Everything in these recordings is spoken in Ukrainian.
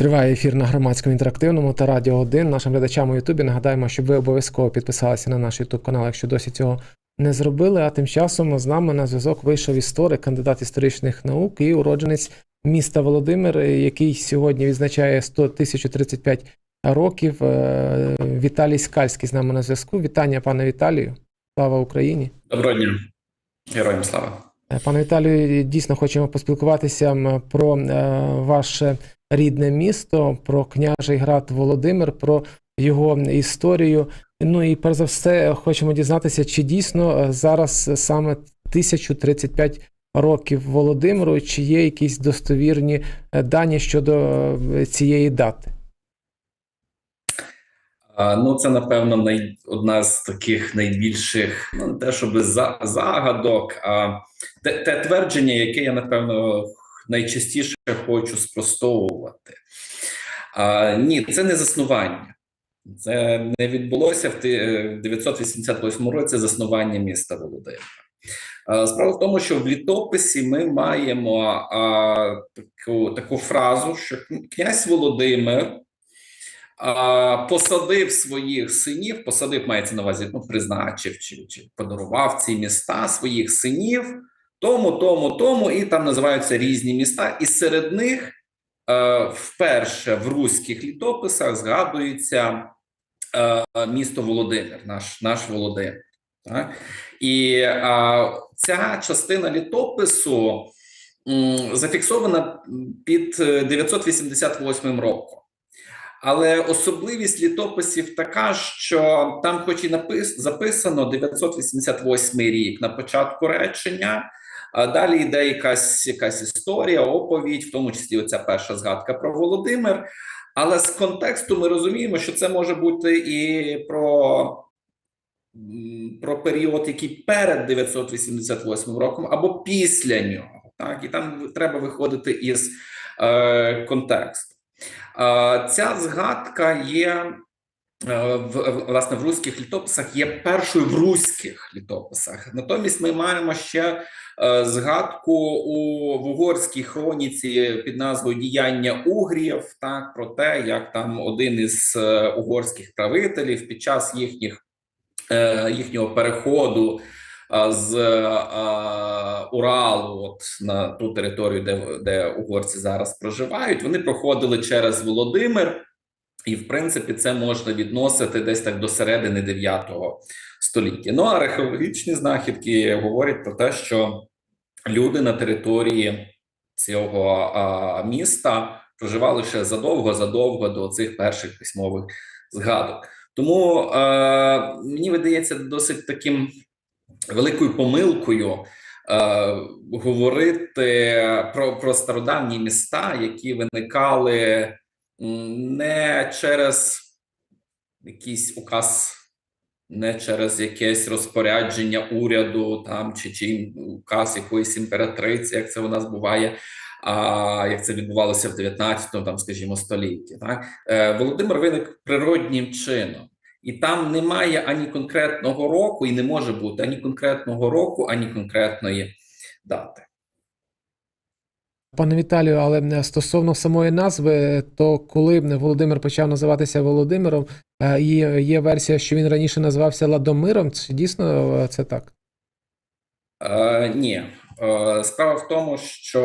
Триває ефір на громадському інтерактивному та радіо 1. Нашим глядачам у Ютубі нагадаємо, щоб ви обов'язково підписалися на наш Ютуб канал, якщо досі цього не зробили. А тим часом з нами на зв'язок вийшов історик, кандидат історичних наук і уродженець міста Володимир, який сьогодні відзначає 100 1035 років. Е, Віталій Скальський з нами на зв'язку. Вітання, пане Віталію. Слава Україні! Доброго дня, героям слава. Е, Пане Віталію, дійсно хочемо поспілкуватися про е, ваше рідне місто, про княжий град Володимир, про його історію. Ну і перш за все, хочемо дізнатися, чи дійсно е, зараз саме 1035 років Володимиру, чи є якісь достовірні дані щодо цієї дати? Ну, це напевно най... одна з таких найбільших, ну не те, щоб за... загадок, а те, те твердження, яке я напевно найчастіше хочу спростовувати. А, Ні, це не заснування. Це не відбулося в ти- в 988 році заснування міста Володимира. Справа в тому, що в літописі ми маємо а, таку, таку фразу, що князь Володимир посадив своїх синів, посадив, мається на увазі, ну, призначив чи, чи подарував ці міста своїх синів, тому, тому, тому, і там називаються різні міста. І серед них е, вперше в руських літописах згадується е, місто Володимир, наш, наш Володимир. Так? І е, ця частина літопису м, зафіксована під е, 988 роком. Але особливість літописів така, що там, хоч і напис, записано 988 рік на початку речення, а далі йде якась якась історія, оповідь, в тому числі оця перша згадка про Володимир. Але з контексту ми розуміємо, що це може бути і про, про період, який перед 988 роком, або після нього. Так, і там треба виходити із е, контексту. Ця згадка є е, в власне в руських літописах, є першою в руських літописах. Натомість ми маємо ще е, згадку у в угорській хроніці під назвою Діяння Угрів, так про те, як там один із е, угорських правителів під час їхніх їхнього переходу з Уралу, от на ту територію, де, де угорці зараз проживають, вони проходили через Володимир, і в принципі це можна відносити десь так до середини 9 століття. Ну археологічні знахідки говорять про те, що люди на території цього міста проживали ще задовго задовго до цих перших письмових згадок. Тому е, мені видається досить таким великою помилкою е, говорити про, про стародавні міста, які виникали не через якийсь указ, не через якесь розпорядження уряду там чи, чи указ якоїсь імператриці, як це у нас буває. А як це відбувалося в 19 там, скажімо, столітті, так е, Володимир виник природнім чином. І там немає ані конкретного року, і не може бути ані конкретного року, ані конкретної дати. Пане Віталію, але е, стосовно самої назви, то коли Володимир почав називатися Володимиром, е, є, є версія, що він раніше називався Ладомиром. Чи дійсно е, це так? Е, ні, е, справа в тому, що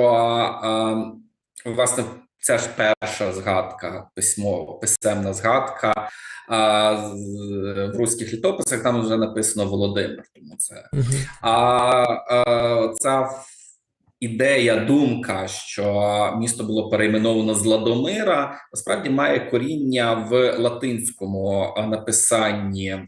е, власне це ж перша згадка письмова, писемна згадка. А в руських літописах там вже написано Володимир, тому це Угу. А е, ця ідея, думка, що місто було перейменовано з Ладомира, насправді має коріння в латинському е, написанні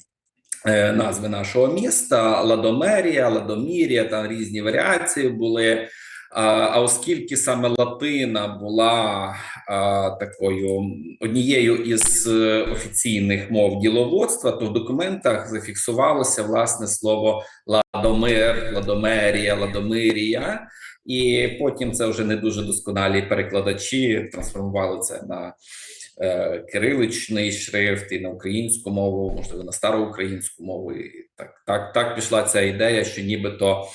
е, назви нашого міста: Ладомерія, Ладомірія, там різні варіації були. А, оскільки саме Латина була а, такою однією із е, офіційних мов діловодства, то в документах зафіксувалося власне слово Ладомир, Ладомерія, Ладомирія, і потім це вже не дуже досконалі перекладачі трансформували це на кириличний шрифт і на українську мову, можливо, на староукраїнську мову. І так, так, так пішла ця ідея, що нібито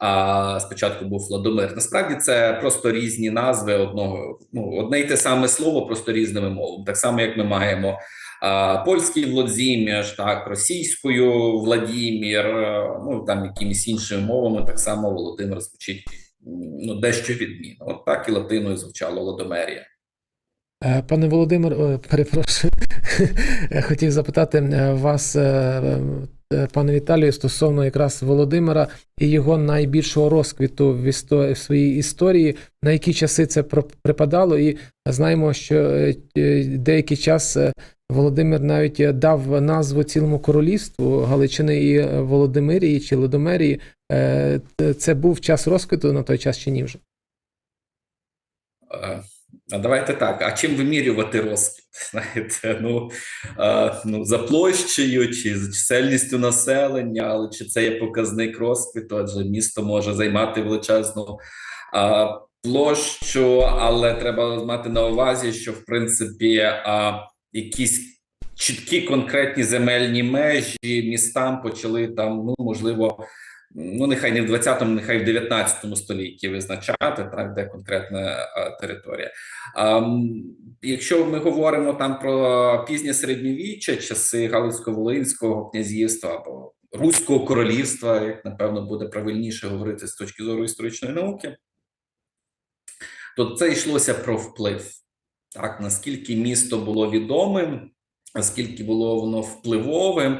а, спочатку був Владимир. Насправді це просто різні назви одного, ну одне й те саме слово, просто різними мовами. Так само, як ми маємо а, польський Владзімір, так російською Владімір, е, ну там якимись іншими мовами, так само Володимир звучить ну дещо відмінно. От так і латиною звучало Ладомерія. Е, Пане Володимир, е, перепрошую, хотів запитати е, вас, пане Віталію, стосовно якраз Володимира і його найбільшого розквіту в, істо- в своїй історії, на які часи це припадало, і знаємо, що деякий час Володимир навіть дав назву цілому королівству Галичини і Володимирії чи Лодомерії. Це був час розквіту на той час чи ні вже? А давайте так. А чим вимірювати розквіт? Знаєте, ну, е, ну за площею чи за чисельністю населення, але чи це є показник розквіту? Адже місто може займати величезну е, площу, але треба мати на увазі, що в принципі е, якісь чіткі конкретні земельні межі містам почали там, ну можливо. Ну, нехай не в 20-му, нехай в 19 столітті визначати, так, де конкретна територія. Якщо ми говоримо там про пізнє середньовіччя, часи Галицько-Волинського князівства або Руського королівства, як напевно буде правильніше говорити з точки зору історичної науки, то це йшлося про вплив. Так, наскільки місто було відомим, наскільки було воно впливовим.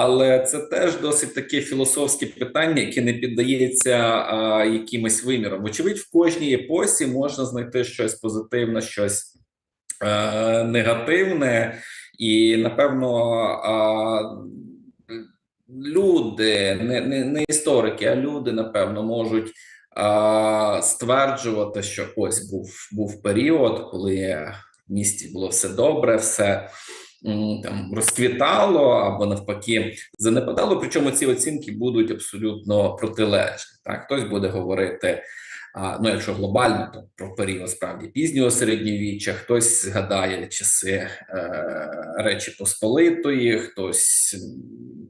Але це теж досить таке філософське питання, яке не піддається а, якимось вимірам. Вочевидь, в кожній епосі можна знайти щось позитивне, щось е, негативне, і напевно а, люди, не, не, не історики, а люди, напевно, можуть а, стверджувати, що ось був, був період, коли в місті було все добре, все там розквітало або навпаки занепадало. Причому ці оцінки будуть абсолютно протилежні. Так, хтось буде говорити. Ну, якщо глобально, то про період справді пізнього середньовіччя, хтось згадає часи е, Речі Посполитої, хтось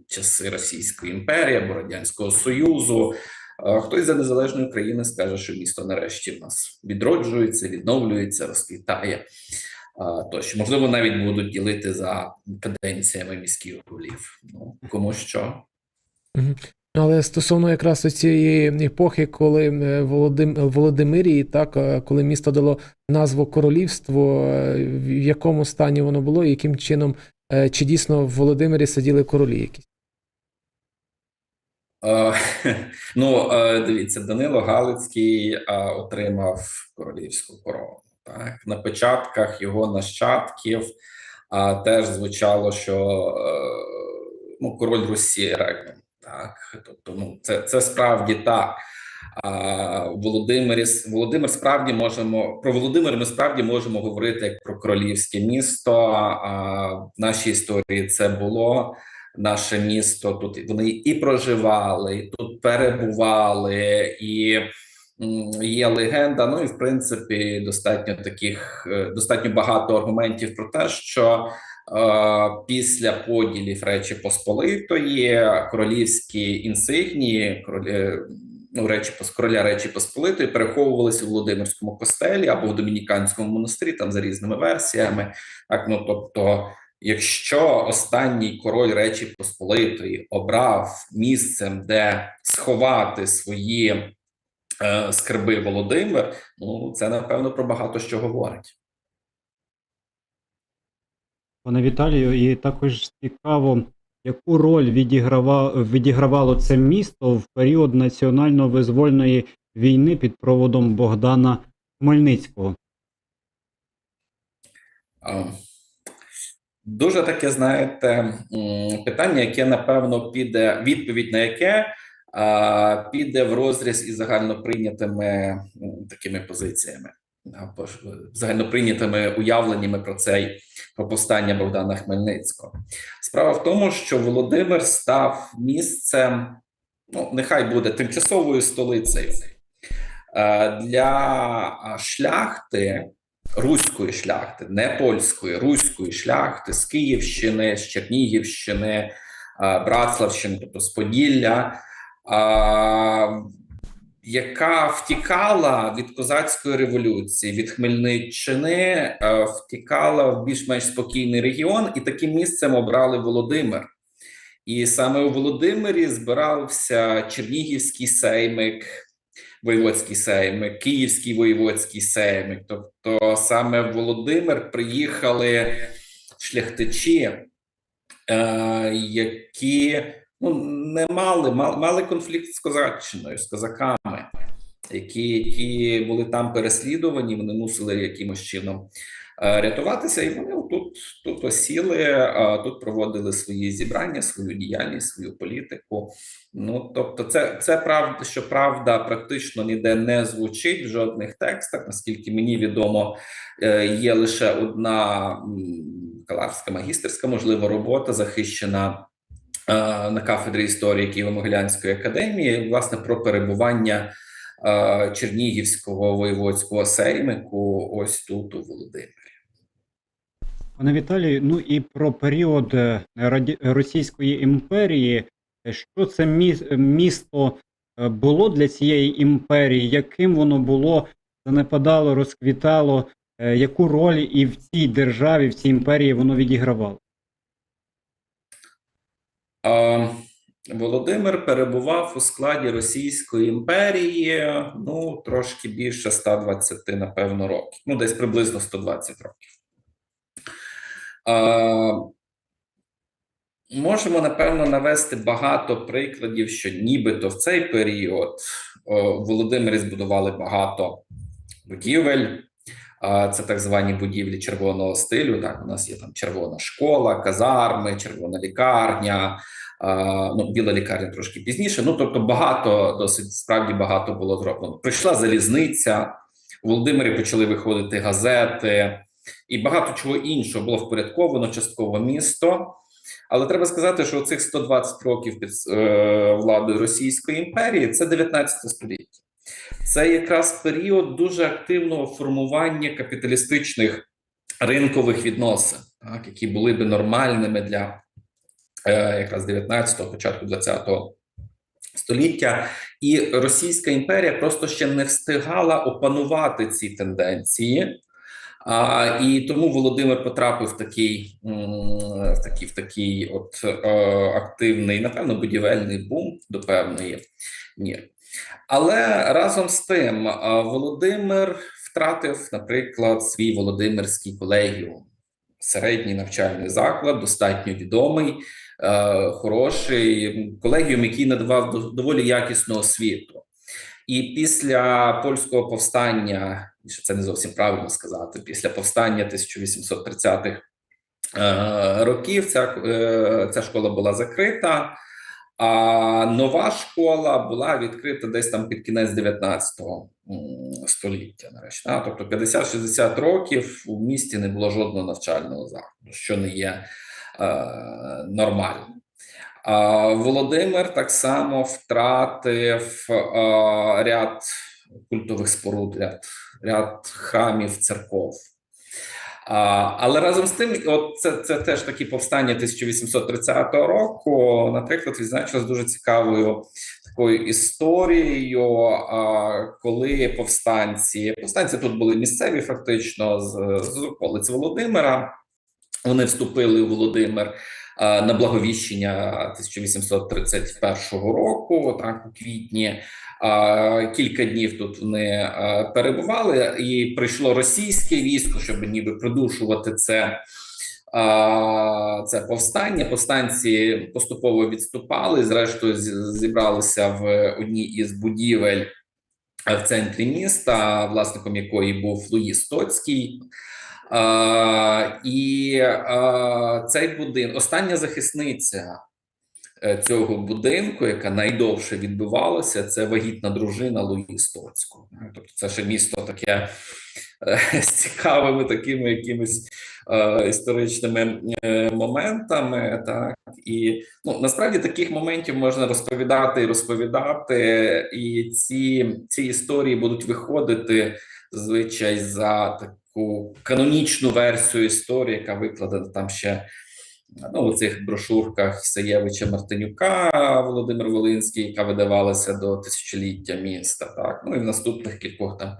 часи Російської імперії або Радянського Союзу. А Хтось за незалежної України скаже, що місто нарешті в нас відроджується, відновлюється, розквітає. Тощо, можливо, навіть будуть ділити за каденціями міських голів. Ну, кому що. Але стосовно якраз цієї епохи, коли е, Володим... Володимирії, так, е, коли місто дало назву королівству, е, в якому стані воно було, і яким чином, чи дійсно в Володимирі сиділи королі якісь? Ну, дивіться, Данило Галицький отримав королівську корону. Так, на печатках його нащадків а, теж звучало, що е, ну, король Русі регнум. Так, тобто, ну це, це справді так. А Володимирі Володимир справді можемо про Володимир. Ми справді можемо говорити як про королівське місто. А в нашій історії це було наше місто. Тут вони і проживали, і тут перебували, і є легенда. Ну і в принципі, достатньо таких е, достатньо багато аргументів про те, що. е, Після поділів Речі Посполитої королівські інсигнії королі, ну, речі короля Речі Посполитої переховувалися у Володимирському костелі або в Домініканському монастирі, там за різними версіями. Так, ну тобто, якщо останній король Речі Посполитої обрав місцем, де сховати свої скарби Володимир, ну це напевно про багато що говорить. Пане Віталію, і також цікаво, яку роль відіграва, відігравало це місто в період національно-визвольної війни під проводом Богдана Хмельницького. А, Дуже таке, знаєте, питання, яке напевно піде, відповідь на яке піде в розріз із загальноприйнятими такими позиціями, е, загальноприйнятими уявленнями про цей про повстання Богдана Хмельницького. Справа в тому, що Володимир став місцем, ну нехай буде тимчасовою столицею е, для шляхти руської шляхти, не польської, руської шляхти з Київщини, з Чернігівщини, а, Братславщини, тобто з Поділля, яка втікала від козацької революції, від Хмельниччини, е, втікала в більш-менш спокійний регіон, і таким місцем обрали Володимир. І саме у Володимирі збирався Чернігівський сеймик, воєводський сеймик, Київський воєводський сеймик. Тобто саме в Володимир приїхали шляхтичі, е, які ну, не мали, мали, мали конфлікт з козаччиною, з козаками, які, які були там переслідувані, вони мусили якимось чином е, рятуватися, і вони тут, тут осіли, тут проводили свої зібрання, свою діяльність, свою політику. Ну тобто, це, це правда, що правда практично ніде не звучить в жодних текстах. Наскільки мені відомо, е, є лише одна м, бакалаврська магістерська, можливо, робота захищена на кафедрі історії Києво-Могилянської академії, власне, про перебування е, Чернігівського воєводського сеймику ось тут у Володимирі. Пане Віталію, ну і про період е. Російської імперії. Е, Що це міс- місто е, було для цієї імперії? Яким воно було занепадало, розквітало? Е, Яку роль і в цій державі, в цій імперії воно відігравало? Володимир перебував у складі Російської імперії ну трошки більше 120, напевно, років. Ну, десь приблизно 120 років. Можемо напевно навести багато прикладів, що нібито в цей період Володимирі збудували багато будівель. Це так звані будівлі червоного стилю. Так, у нас є там червона школа, казарми, червона лікарня. Ну, біла лікарня трошки пізніше. Ну тобто, багато досить справді багато було зроблено. Прийшла залізниця. У Володимирі почали виходити газети, і багато чого іншого було впорядковано частково місто. Але треба сказати, що цих 120 років під е, владою Російської імперії це 19 століття. Це якраз період дуже активного формування капіталістичних ринкових відносин, так, які були би нормальними для е, якраз 19-го, початку 20-го століття. І Російська імперія просто ще не встигала опанувати ці тенденції. А, і тому Володимир потрапив в такий, в такий, в такий от е, активний, напевно, будівельний бум до певної міри. Але разом з тим е, Володимир втратив, наприклад, свій Володимирський колегіум, середній навчальний заклад, достатньо відомий, е, хороший колегіум, який надавав доволі якісну освіту. І після польського повстання, це не зовсім правильно сказати, після повстання 1830-х е, років ця, ця школа була закрита. А нова школа була відкрита десь там під кінець 19 століття. Нарешті, А, тобто 50-60 років у місті не було жодного навчального закладу, що не є е, нормальним. А Володимир так само втратив е, ряд культових споруд, ряд, ряд храмів, церков. Але разом з тим, от це, це теж такі повстання 1830 року, наприклад, відзначилось дуже цікавою такою історією, коли повстанці, повстанці тут були місцеві, фактично, з, з околиць Володимира. Вони вступили у Володимир на благовіщення 1831 року, так у квітні. Кілька днів тут вони перебували, і прийшло російське військо, щоб ніби придушувати це. Це повстання. Повстанці поступово відступали. Зрештою, зібралися в одній із будівель в центрі міста, власником якої був Луї Стоцький. І цей будинок, остання захисниця цього будинку, яка найдовше відбувалася, це вагітна дружина Луї Стоцького. Е, Тобто, це ще місто таке е, з цікавими такими якимись е, історичними е, моментами. Так і ну насправді таких моментів можна розповідати і розповідати, і ці, ці історії будуть виходити зазвичай за таку канонічну версію історії, яка викладена там ще ну, у цих брошурках Ісаєвича Мартинюка, Володимир Волинський, яка видавалася до тисячоліття міста. Так, ну і в наступних кількох там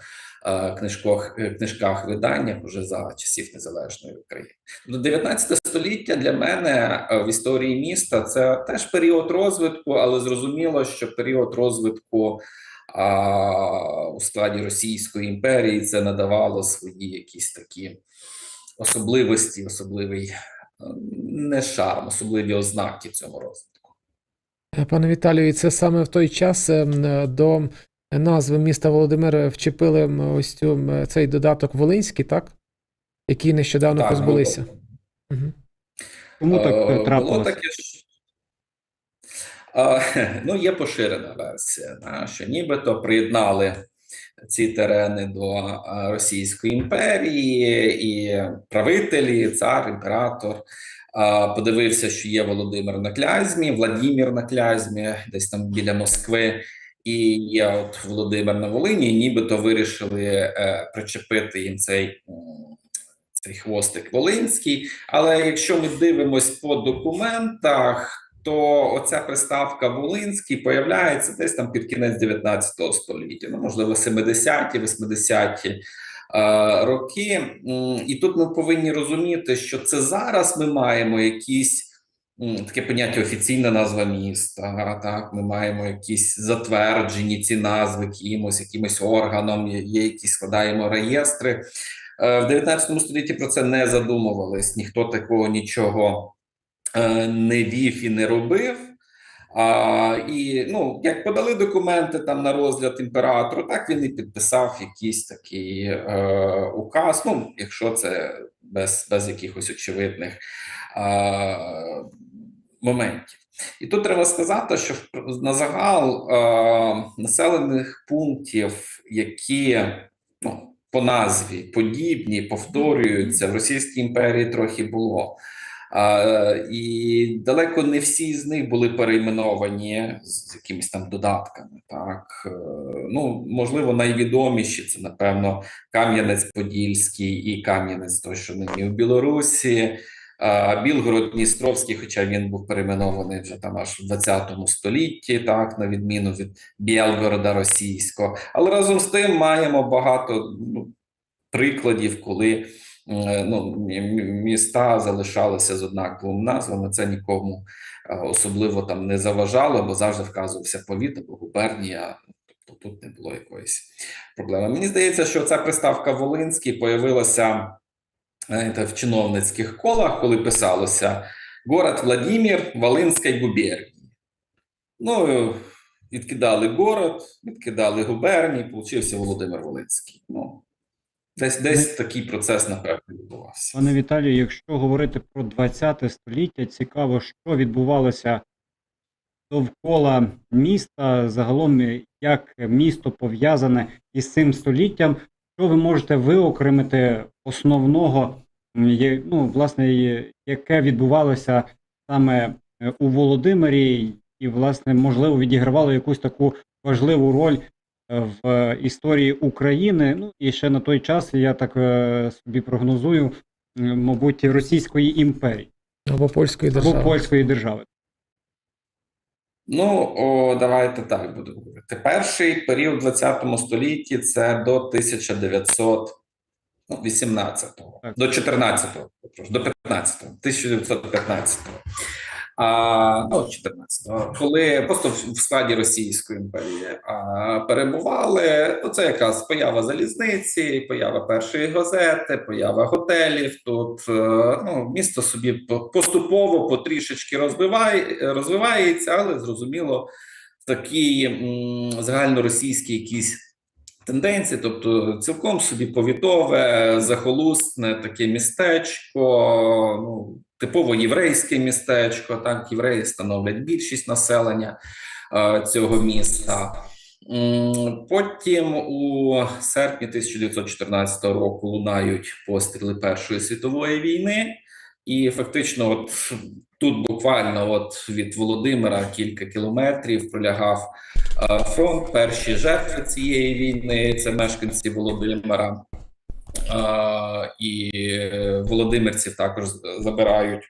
е, книжках, е, книжках виданнях уже за часів незалежної України. Тобто 19 століття для мене е, в історії міста це теж період розвитку, але зрозуміло, що період розвитку а, у складі Російської імперії це надавало свої якісь такі особливості, особливий не шарм, особливі ознаки цьому розвитку. Е, Пане Віталію, і це саме в той час ем, е, до назви міста Володимир вчепили ось цю, цей додаток Волинський, так? Який нещодавно Так, позбулися. Угу. Тому так Е, е, трапилося. таке. Е, ну, є поширена версія, що нібито приєднали ці терени до е, Російської імперії, і правителі, цар, імператор е, подивився, що є Володимир на Клязьмі, Владімір на Клязьмі, десь там біля Москви. І є от Володимир на Волині, і нібито вирішили е, причепити їм цей, цей хвостик Волинський. Але якщо ми дивимось по документах, то оця приставка Волинський появляється десь там під кінець 19 століття, ну можливо, 70-ті, 80-ті е, роки. І тут ми повинні розуміти, що це зараз ми маємо якісь. Таке поняття офіційна назва міста. Так, ми маємо якісь затверджені ці назви кимось, якимось органом, є, якісь складаємо реєстри. Е, В 19 столітті про це не задумувались, ніхто такого нічого не вів і не робив. А, і ну, як подали документи там на розгляд імператору, так він і підписав якийсь такий е, указ. Ну, якщо це без, без якихось очевидних е, моментів. І тут треба сказати, що на загал е, населених пунктів, які ну, по назві подібні, повторюються в Російській імперії трохи було. І далеко не всі з них були перейменовані з якимись там додатками. Так Е, ну можливо, найвідоміші це напевно Кам'янець-Подільський і Кам'янець, той, що нині в Білорусі. Білгород Дністровський, хоча він був перейменований вже там аж в 20 столітті, так на відміну від Білгорода російського. Але разом з тим маємо багато ну, прикладів, коли ну, мі- мі- міста залишалися з однаковими назвами. Це нікому е, особливо там не заважало, бо завжди вказувався повіт або губернія. Тобто тут не було якоїсь проблеми. Мені здається, що ця приставка Волинський появилася знаєте, в чиновницьких колах, коли писалося город Владимир Волинської губернії. Ну, відкидали город, відкидали губернії, получився Володимир Волинський. Ну, десь, десь такий процес, напевно, відбувався. Пане Віталію, якщо говорити про 20 століття, цікаво, що відбувалося довкола міста, загалом як місто пов'язане із цим століттям. Що ви можете виокремити основного, ну, власне, яке відбувалося саме е, у Володимирі, і, власне, можливо, відігравало якусь таку важливу роль в е, історії України. Ну і ще на той час я так е, собі прогнозую, мабуть, Російської імперії Або польської держави. або польської держави. Ну, о, давайте так будемо говорити. Перший період в 20 столітті це до 1918-го, Так. до 14-го, прошу, до 15-го, 1915-го. А, ну, 14-го, коли просто в в складі Російської імперії а, перебували, то це якраз поява залізниці, поява першої газети, поява готелів. Тут е, ну, місто собі поступово потрішечки розвиває, розвивається, але зрозуміло, такі м, загальноросійські якісь тенденції, тобто цілком собі повітове, захолустне таке містечко, ну, типово єврейське містечко, так, євреї становлять більшість населення е, цього міста. Потім у серпні 1914 року лунають постріли Першої світової війни, і фактично, от тут буквально от від Володимира кілька кілометрів пролягав фронт. Перші жертви цієї війни це мешканці Володимира. Е, і Володимирців також забирають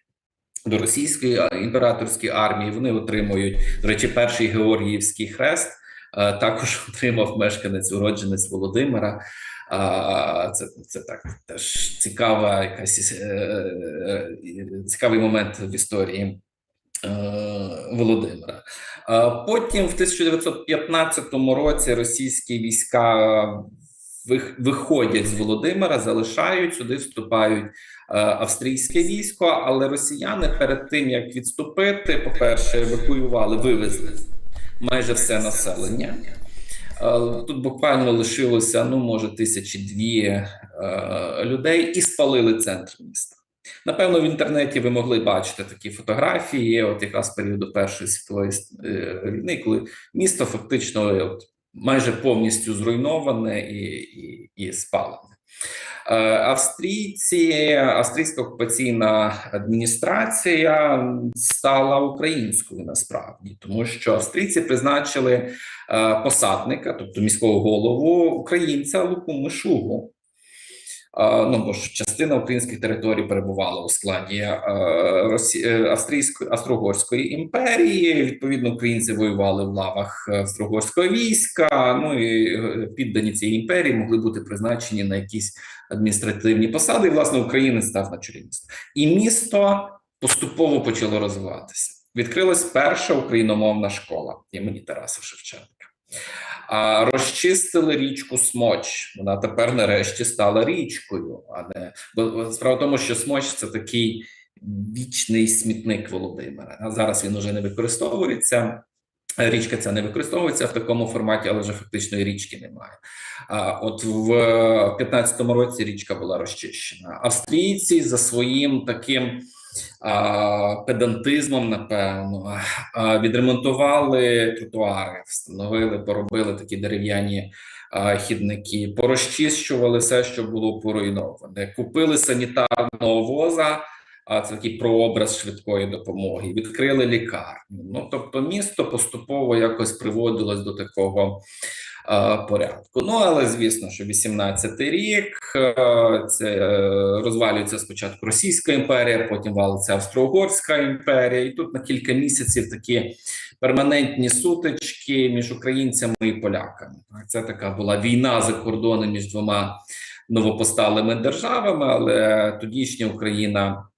до російської імператорської армії. Вони отримують, до речі, перший Георгіївський хрест. е, Також отримав мешканець, уродженець Володимира. А, Це, це так теж цікава якась е, е, цікавий момент в історії е, Володимира. Потім, в 1915 році, російські війська виходять з Володимира, залишають сюди, вступають е, австрійське військо, але росіяни перед тим як відступити, по-перше, евакуювали, вивезли майже все населення. Е, Тут буквально лишилося, ну може, тисячі дві е, людей, і спалили центр міста. Напевно, в інтернеті ви могли бачити такі фотографії, от якраз періоду Першої світової е, війни, коли місто фактично от, майже повністю зруйноване і, і, і спалене. Е, Австрійці, австрійська окупаційна адміністрація стала українською насправді, тому що австрійці призначили е, посадника, тобто міського голову українця Луку Мишугу. Е, Ну, бо ж частина українських територій перебувала у складі е, Росі... е, Австрійської Австро-Угорської імперії. Відповідно, українці воювали в лавах Австро-Угорського війська. Ну і е, піддані цієї імперії могли бути призначені на якісь адміністративні посади. І, власне, українець став на чолі міста. І місто поступово почало розвиватися. Відкрилась перша україномовна школа імені Тараса Шевченка. Розчистили річку Смоч. Вона тепер нарешті стала річкою. А не бо справа в тому, що Смоч це такий вічний смітник Володимира. А зараз він уже не використовується. Річка ця не використовується в такому форматі, але вже фактичної річки немає. А от в 15-му році річка була розчищена. Австрійці за своїм таким педантизмом, напевно, відремонтували тротуари, встановили, поробили такі дерев'яні хідники, порозчищували все, що було поруйноване, купили санітарного воза. А це такий прообраз швидкої допомоги. Відкрили лікарню. Ну тобто, місто поступово якось приводилось до такого порядку. Ну але звісно, що 18-й рік е, це е, розвалюється спочатку Російська імперія, потім валиться Австро-Угорська імперія, і тут на кілька місяців такі перманентні сутички між українцями і поляками. Це така була війна за кордоном між двома новопосталими державами, але тодішня Україна.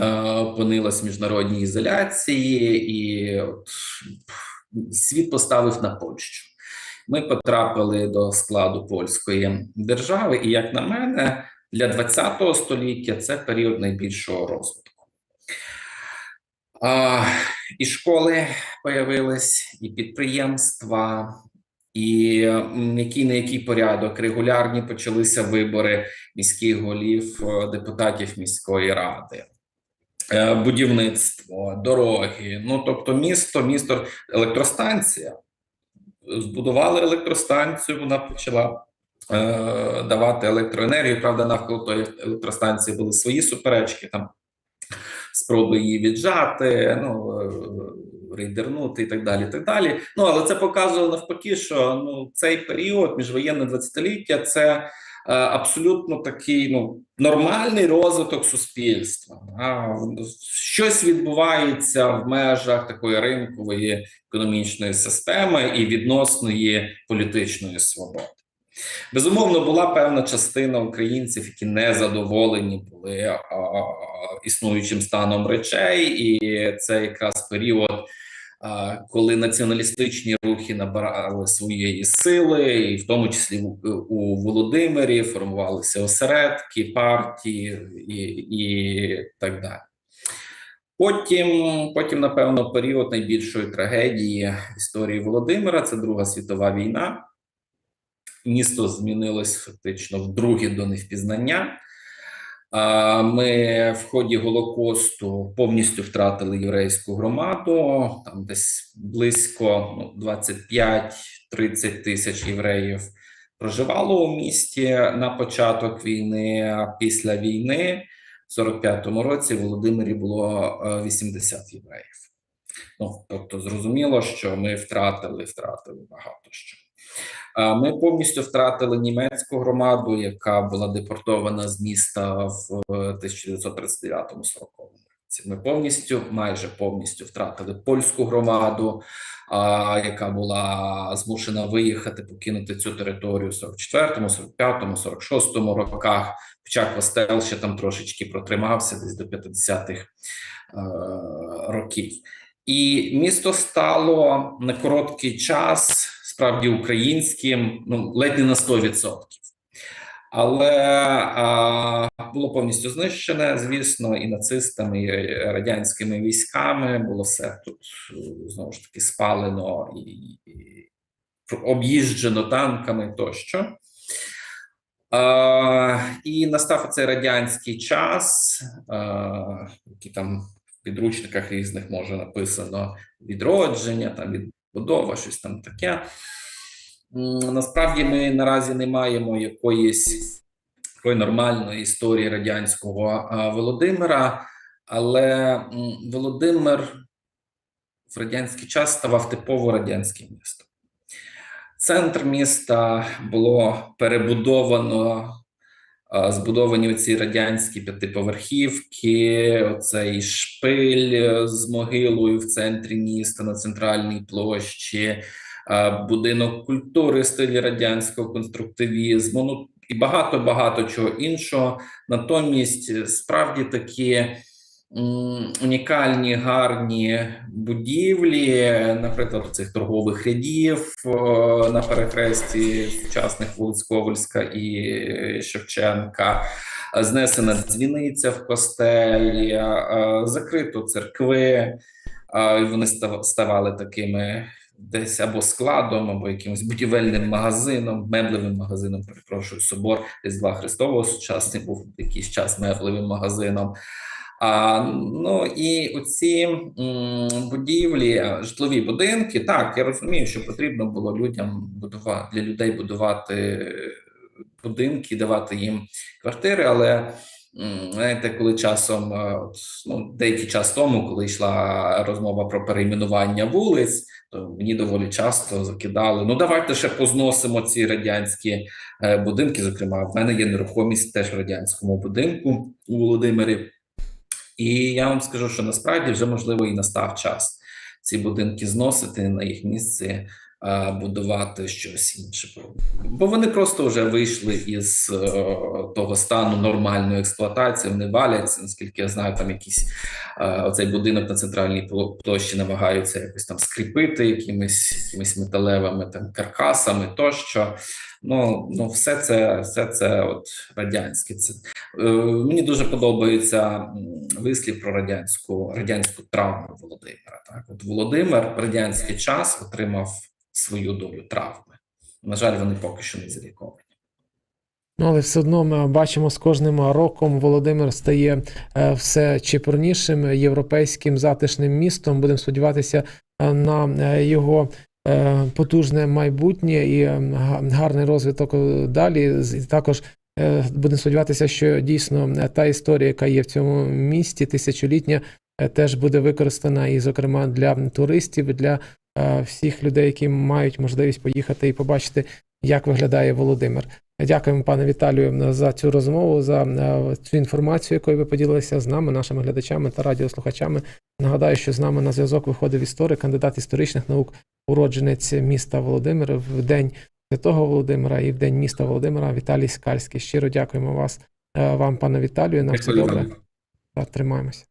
е, Опинилась в міжнародній ізоляції, і от світ поставив на Польщу. Ми потрапили до складу польської держави, і, як на мене, для ХХ століття це період найбільшого розвитку. А, і школи появились, і підприємства, і який на який порядок регулярні почалися вибори міських голів, е, депутатів міської ради. Е, Будівництво, дороги, ну тобто місто, місто, електростанція. Збудували електростанцію, вона почала е, давати електроенергію. Правда, навколо тої електростанції були свої суперечки, там спроби її віджати, ну е, рейдернути і так далі. так далі. Ну але це показує навпаки, що ну цей період міжвоєнне 20-ліття це абсолютно такий ну нормальний розвиток суспільства. А, щось відбувається в межах такої ринкової економічної системи і відносної політичної свободи. Безумовно, була певна частина українців, які не задоволені були а, існуючим станом речей, і це якраз період, коли націоналістичні рухи набирали своєї сили, і в тому числі у, Володимирі формувалися осередки, партії і, і так далі. Потім, потім, напевно, період найбільшої трагедії історії Володимира це Друга світова війна. Місто змінилось фактично вдруге до невпізнання. Ми в ході Голокосту повністю втратили єврейську громаду. Там десь близько ну, 25-30 тисяч євреїв проживало у місті на початок війни. А після війни, в 45-му році, в Володимирі було е, 80 євреїв. Ну тобто, зрозуміло, що ми втратили, втратили багато що. А Ми повністю втратили німецьку громаду, яка була депортована з міста в 1939-40 році. Ми повністю, майже повністю втратили польську громаду, а, яка була змушена виїхати, покинути цю територію в 44-му, 45-му, 46-му роках. Хоча Костел ще там трошечки протримався десь до 50-х е, років. І місто стало на короткий час справді українським, ну ледь не на 100%. Але а, було повністю знищене, звісно, і нацистами, і радянськими військами. Було все тут знову ж таки спалено і, і об'їжджено танками тощо. А, і настав цей радянський час, а, який там в підручниках різних може написано відродження, там відбудова, щось там таке. Насправді ми наразі не маємо якоїсь такої нормальної історії радянського Володимира, але Володимир в радянський час ставав типово радянським містом. Центр міста було перебудовано, збудовані оці радянські п'ятиповерхівки, оцей шпиль е, з могилою в центрі міста на центральній площі, будинок культури в стилі радянського конструктивізму, ну і багато багато чого іншого. Натомість, е, справді такі унікальні гарні будівлі, наприклад, цих торгових рядів е, на перехресті сучасних вулиць Ковальська і Шевченка. Знесена дзвіниця в костелі, е, закрито церкви, е, і вони ставали такими десь або складом, або якимось будівельним магазином, меблевим магазином, перепрошую, собор Різдва Христового сучасний був якийсь час меблевим магазином. А, ну і оці м, будівлі, житлові будинки, так, я розумію, що потрібно було людям будувати для людей будувати е, будинки, давати їм квартири, але знаєте, коли часом, е, от, ну, деякий час тому, коли йшла розмова про перейменування вулиць, то мені доволі часто закидали: ну давайте ще позносимо ці радянські е, будинки. Зокрема, в мене є нерухомість теж в радянському будинку у Володимирі. І я вам скажу, що насправді вже можливо і настав час ці будинки зносити на їх місці, будувати щось інше. Бо вони просто вже вийшли із е, того стану нормальної експлуатації. Вони валяться, наскільки я знаю, там якийсь е, оцей будинок на центральній площі намагаються якось там скріпити якимись, якимись металевими там каркасами тощо. Ну, ну все це, все це от радянське. Це Е, Мені дуже подобається вислів про радянську радянську травму Володимира. Так, от Володимир в радянський час отримав свою долю травми. На жаль, вони поки що не заліковані. Ну, але все одно ми бачимо з кожним роком Володимир стає е, все чепурнішим європейським затишним містом. Будемо сподіватися е, на е, його потужне майбутнє і е, гарний розвиток е, далі. Також е, будемо сподіватися, що дійсно е, та історія, яка є в цьому місті, тисячолітня, е, теж буде використана і, зокрема, для туристів, для е, всіх людей, які мають можливість поїхати і побачити, як виглядає Володимир. Дякуємо, пане Віталію, за цю розмову, за е, цю інформацію, якою ви поділилися з нами, нашими глядачами та радіослухачами. Нагадаю, що з нами на зв'язок виходив історик, кандидат історичних наук, уродженець міста Володимир в день Святого Володимира і в день міста Володимира Віталій Скальський. Щиро дякуємо вас, е, вам, пане Віталію. На все добре. Та, Тримаємося.